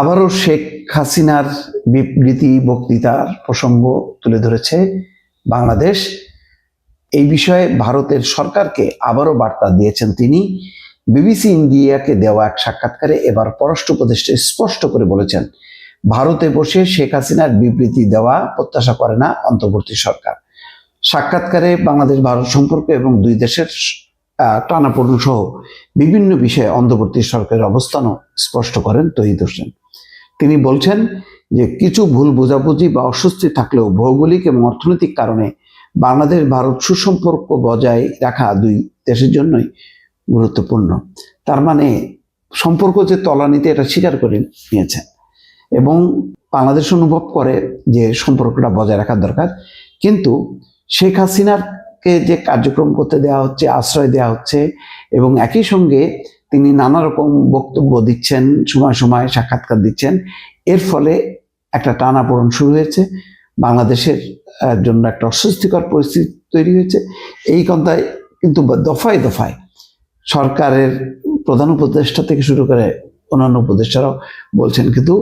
আবারও শেখ হাসিনার বিবৃতি বক্তৃতার প্রসঙ্গ তুলে ধরেছে বাংলাদেশ। এই বিষয়ে ভারতের সরকারকে আবারও বার্তা দিয়েছেন তিনি। বিবিসি ইন্ডিয়াকে দেওয়া এক সাক্ষাৎকারে এবার পররাষ্ট্র উপদেষ্টা স্পষ্ট করে বলেছেন, ভারতে বসে শেখ হাসিনার বিবৃতি দেওয়া প্রত্যাশা করে না অন্তর্বর্তী সরকার। সাক্ষাৎকারে বাংলাদেশ, ভারত সম্পর্ক এবং দুই দেশের টানাপোড়েন সহ বিভিন্ন বিষয়ে অন্তর্বর্তী সরকারের অবস্থানও স্পষ্ট করেন তহিদ হোসেন। তিনি বলছেন যে কিছু ভুল বোঝাবুঝি বা অস্বস্তি থাকলেও ভৌগোলিক এবং অর্থনৈতিক কারণে বাংলাদেশ ভারত সুসম্পর্ক বজায় রাখা দুই দেশের জন্যই গুরুত্বপূর্ণ। তার মানে সম্পর্ক যে তলানিতে এটা স্বীকার করে নিয়েছেন এবং বাংলাদেশ অনুভব করে যে সম্পর্কটা বজায় রাখার দরকার। কিন্তু শেখ হাসিনারকে যে কার্যক্রম করতে দেওয়া হচ্ছে, আশ্রয় দেওয়া হচ্ছে এবং একই সঙ্গে তিনি নানা রকম বক্তব্য দিচ্ছেন, সময় সময় সাক্ষাৎকার দিচ্ছেন। এর ফলে একটা টানাপোড়ন শুরু হয়েছে। বাংলাদেশের জন্য একটা অস্বস্তিকর পরিস্থিতি তৈরি হয়েছে। এই কথায় কিন্তু দফায় দফায় সরকারের প্রধান উপদেষ্টা থেকে শুরু করে অন্যান্য উপদেষ্টারাও বলছেন, কিন্তু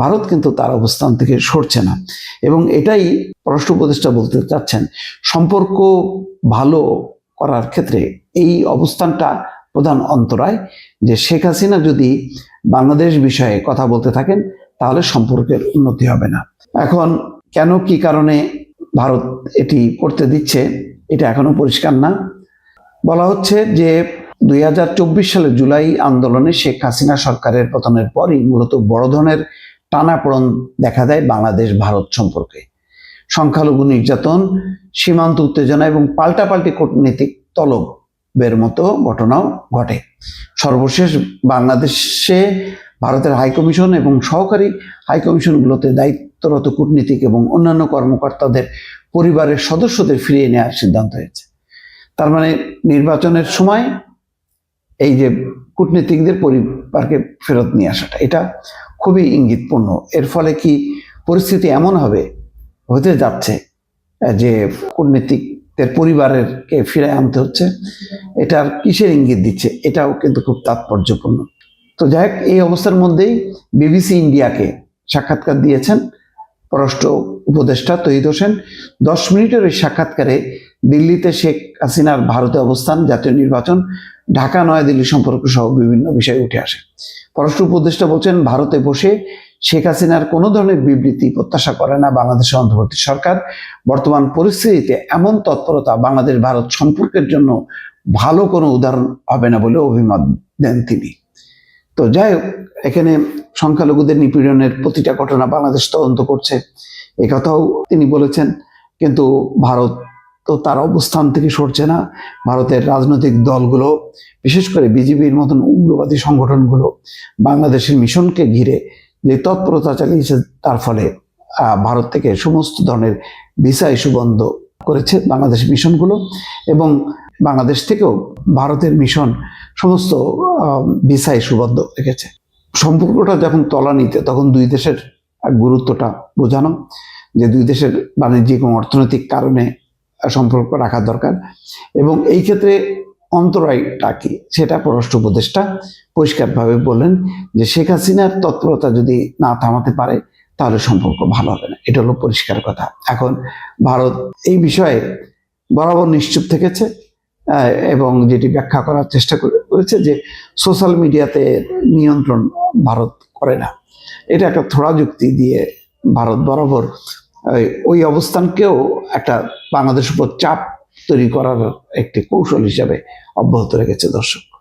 ভারত কিন্তু তার অবস্থান থেকে সরছে না। এবং এটাই পররাষ্ট্র উপদেষ্টা বলতে চাচ্ছেন, সম্পর্ক ভালো করার ক্ষেত্রে এই অবস্থানটা প্রধান অন্তরায় যে শেখ হাসিনা যদি বাংলাদেশ বিষয়ে কথা বলতে থাকেন, তাহলে সম্পর্কের উন্নতি হবে না। এখন কেন কি কারণে ভারত এটি করতে দিচ্ছে, এটা এখনও পরিষ্কার না। বলা হচ্ছে যে দুই সালের জুলাই আন্দোলনে শেখ হাসিনা সরকারের পতনের পরই মূলত বড় ধরনের টানাপোড়ন দেখা দেয় বাংলাদেশ ভারত সম্পর্কে। সংখ্যালঘু নির্যাতন, সীমান্ত উত্তেজনা এবং পাল্টাপাল্টি কূটনীতিক তলবের মতো ঘটনাও ঘটে। সর্বশেষ বাংলাদেশে ভারতের হাইকমিশন এবং সহকারী হাইকমিশনগুলোতে দায়িত্বরত কূটনীতিক এবং অন্যান্য কর্মকর্তাদের পরিবারের সদস্যদের ফিরিয়ে নেওয়ার সিদ্ধান্ত হয়েছে। তার মানে নির্বাচনের সময় এই যে কূটনীতিকদের পরিবারকে ফেরত নিয়ে আসাটা, এটা খুবই ইঙ্গিতপূর্ণ। এর ফলে কি পরিস্থিতি এমন হবে, হতে যাচ্ছে, যে যে কূটনীতিকদের পরিবারেরকে ফিরে আনতে হচ্ছে। এটার কিসের ইঙ্গিত দিচ্ছে? এটাও কিন্তু খুব তাৎপর্যপূর্ণ। তো যাই হোক, এই অবস্থার মধ্যেই বিবিসি ইন্ডিয়াকে সাক্ষাৎকার দিয়েছেন পররাষ্ট্র উপদেষ্টা তহিদ হোসেন। দশ মিনিটের ওই সাক্ষাৎকারে দিল্লিতে শেখ হাসিনার ভারতে অবস্থান, জাতীয় নির্বাচন, ঢাকা, নয়াদিল্লি সম্পর্ক সহ বিভিন্ন বিষয় উঠে আসে। পররাষ্ট্র উপদেষ্টা বলছেন, ভারতে বসে শেখ হাসিনার কোনো ধরনের বিবৃতি প্রত্যাশা করে না বাংলাদেশের অন্তর্বর্তী সরকার। বর্তমান পরিস্থিতিতে এমন তৎপরতা বাংলাদেশ ভারত সম্পর্কের জন্য ভালো কোনো উদাহরণ হবে না বলে অভিমত দেন তিনি। তো যাই হোক, এখানে সংখ্যালঘুদের নিপীড়নের প্রতিটা ঘটনা বাংলাদেশ তদন্ত করছে। এ কথাও তিনি বলেছেন, কিন্তু ভারত তো তার অবস্থান থেকে সরছে না। ভারতের রাজনৈতিক দলগুলো, বিশেষ করে বিজেপির মতন উগ্রবাদী সংগঠনগুলো বাংলাদেশের মিশনকে ঘিরে যে তৎপরতা চালিয়েছে তার ফলে ভারত থেকে সমস্ত ধরনের ভিসা ইস্যু বন্ধ করেছে বাংলাদেশ মিশনগুলো এবং বাংলাদেশ থেকেও ভারতের মিশন সমস্ত ভিসা ইস্যু বন্ধ রেখেছে। সম্পর্কটা যখন তলানিতে, তখন দুই দেশের গুরুত্বটা বোঝানো, যে দুই দেশের বাণিজ্যিক এবং অর্থনৈতিক কারণে সম্পর্ক রাখা দরকার এবং এই ক্ষেত্রে অন্তরায়টা কি সেটা পররাষ্ট্র উপদেষ্টা পরিষ্কারভাবে বললেন যে শেখ হাসিনার তৎপরতা যদি না থামাতে পারে, তাহলে সম্পর্ক ভালো হবে না। এটা হলো পরিষ্কার কথা। এখন ভারত এই বিষয়ে বরাবর নিশ্চুপ থেকেছে এবং যেটি ব্যাখ্যা করার চেষ্টা করে- করেছে যে সোশ্যাল মিডিয়াতে নিয়ন্ত্রণ ভারত করে না। এটা একটা থোড়া যুক্তি দিয়ে ভারত বরাবর ওই- অবস্থানকেও একটা বাংলাদেশের উপর চাপ তৈরি করার একটি কৌশল হিসাবে অব্যাহত রেখেছে দর্শক।